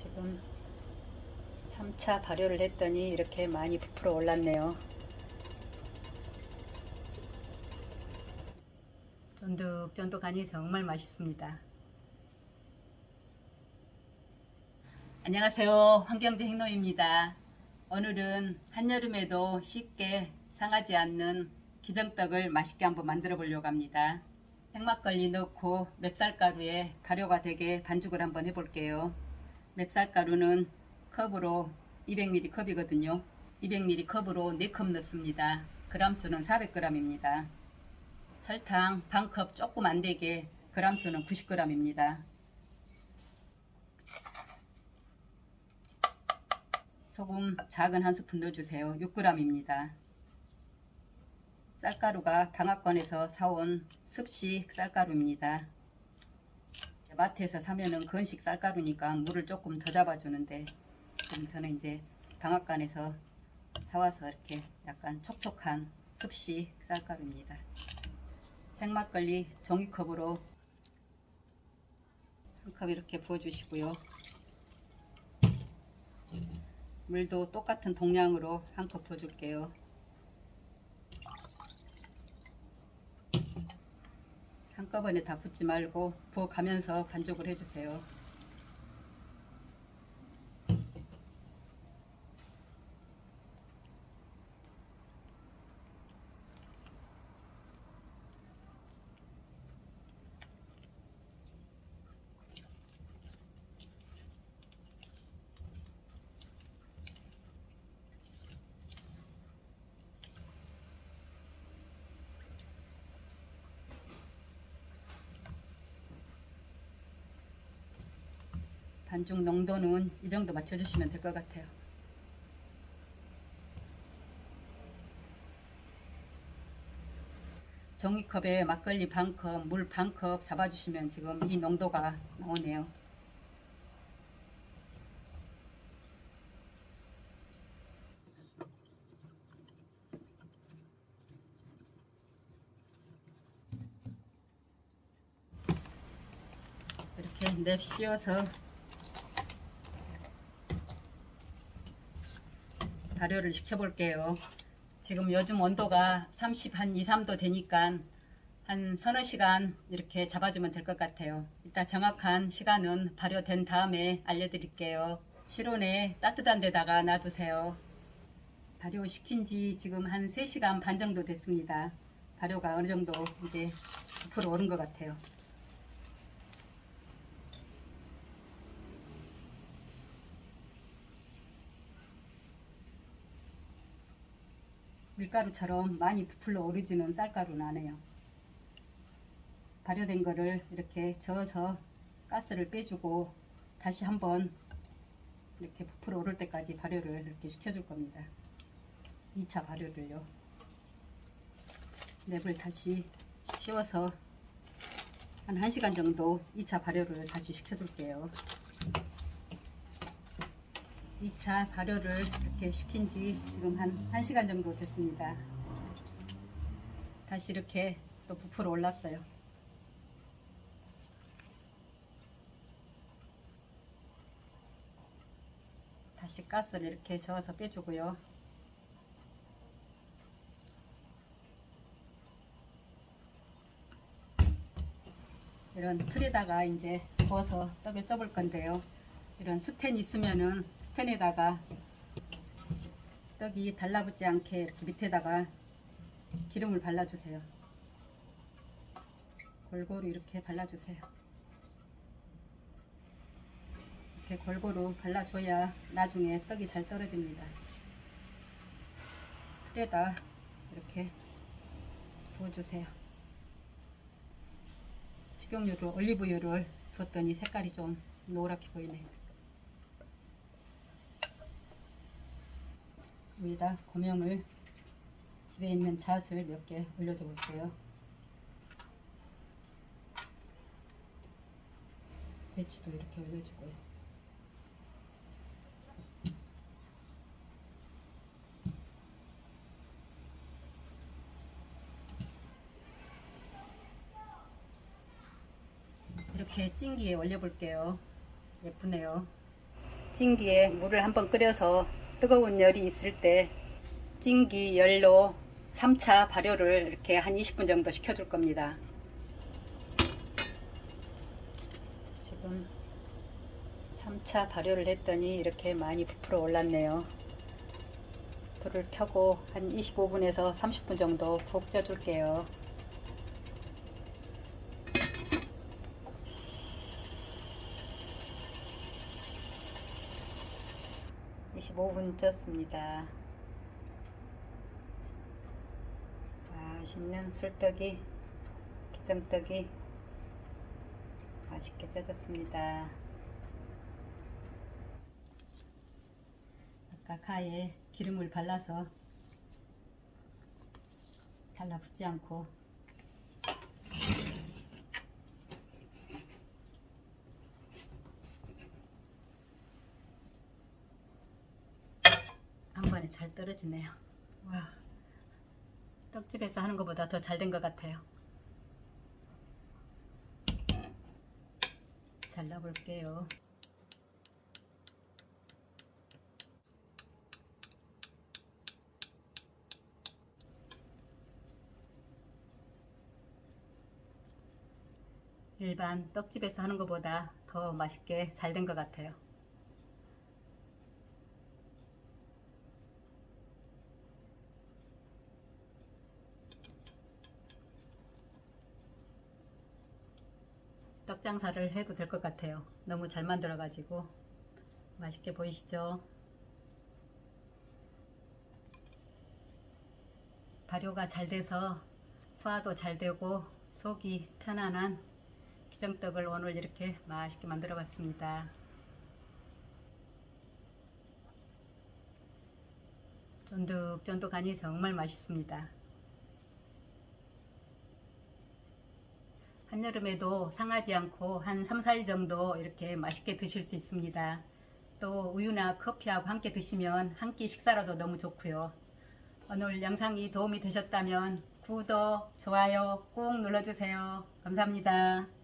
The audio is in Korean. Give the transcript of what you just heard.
지금 3차 발효를 했더니 이렇게 많이 부풀어 올랐네요. 쫀득쫀득하니 정말 맛있습니다. 안녕하세요. 환경제 행노입니다. 오늘은 한여름에도 쉽게 상하지 않는 기정떡을 맛있게 한번 만들어 보려고 합니다. 생막걸리 넣고 맵쌀가루에 발효가 되게 반죽을 한번 해볼게요. 맵쌀가루는 컵으로 200ml 컵이거든요. 200ml 컵으로 4컵 넣습니다. 그람수는 400g입니다. 설탕 반컵 조금 안 되게 그람수는 90g입니다. 소금 작은 한 스푼 넣어주세요. 6g입니다. 쌀가루가 방앗간에서 사온 습식 쌀가루입니다. 마트에서 사면은 건식 쌀가루니까 물을 조금 더 잡아주는데 지금 저는 이제 방앗간에서 사와서 이렇게 약간 촉촉한 습식 쌀가루입니다. 생막걸리 종이컵으로 한 컵 이렇게 부어주시고요. 물도 똑같은 동량으로 한 컵 부어줄게요. 한꺼번에 다 붓지 말고 부어가면서 반죽을 해주세요. 반죽 농도는 이 정도 맞춰주시면 될 것 같아요. 종이컵에 막걸리 반컵, 물 반 컵 잡아주시면 지금 이 농도가 나오네요. 이렇게 냅 씌워서 발효를 시켜볼게요. 지금 요즘 온도가 30, 한 2, 3도 되니까 한 서너 시간 이렇게 잡아주면 될 것 같아요. 이따 정확한 시간은 발효된 다음에 알려드릴게요. 실온에 따뜻한 데다가 놔두세요. 발효시킨 지 지금 한 3시간 반 정도 됐습니다. 발효가 어느 정도 이제 9% 오른 것 같아요. 밀가루처럼 많이 부풀러 오르지는 쌀가루는 아니에요. 발효된 거를 이렇게 저어서 가스를 빼주고 다시 한번 이렇게 부풀어 오를 때까지 발효를 이렇게 시켜줄 겁니다. 2차 발효를요. 랩을 다시 씌워서 한 1시간 정도 2차 발효를 다시 시켜줄게요. 2차 발효를 이렇게 시킨 지 지금 한 1시간 정도 됐습니다. 다시 이렇게 또 부풀어 올랐어요. 다시 가스를 이렇게 저어서 빼주고요. 이런 틀에다가 이제 부어서 떡을 쪄볼 건데요. 이런 스텐 있으면은 스텐에다가 떡이 달라붙지 않게 이렇게 밑에다가 기름을 발라주세요. 골고루 이렇게 발라주세요. 이렇게 골고루 발라줘야 나중에 떡이 잘 떨어집니다. 틀에다 이렇게 부어주세요. 식용유를 올리브유를 붓더니 색깔이 좀 노랗게 보이네요. 위에다 고명을 집에 있는 잣을 몇 개 올려줘 볼게요. 배추도 이렇게 올려주고요. 이렇게 찜기에 올려볼게요. 예쁘네요. 찜기에 물을 한번 끓여서 뜨거운 열이 있을 때 찜기 열로 3차 발효를 이렇게 한 20분 정도 시켜줄 겁니다. 지금 3차 발효를 했더니 이렇게 많이 부풀어 올랐네요. 불을 켜고 한 25분에서 30분 정도 푹 쪄줄게요. 25분 쪘습니다. 맛있는 술떡이, 기정떡이 맛있게 쪄졌습니다. 아까 가에 기름을 발라서 달라붙지 않고 잘 떨어지네요. 와, 떡집에서 하는 것보다 더 잘 된 것 같아요. 잘라볼게요. 일반 떡집에서 하는 것보다 더 맛있게 잘 된 것 같아요. 떡 장사를 해도 될 것 같아요. 너무 잘 만들어 가지고 맛있게 보이시죠? 발효가 잘 돼서 소화도 잘 되고 속이 편안한 기정떡을 오늘 이렇게 맛있게 만들어 봤습니다. 쫀득쫀득하니 정말 맛있습니다. 한여름에도 상하지 않고 한 3, 4일 정도 이렇게 맛있게 드실 수 있습니다. 또 우유나 커피하고 함께 드시면 한 끼 식사라도 너무 좋고요. 오늘 영상이 도움이 되셨다면 구독, 좋아요 꼭 눌러주세요. 감사합니다.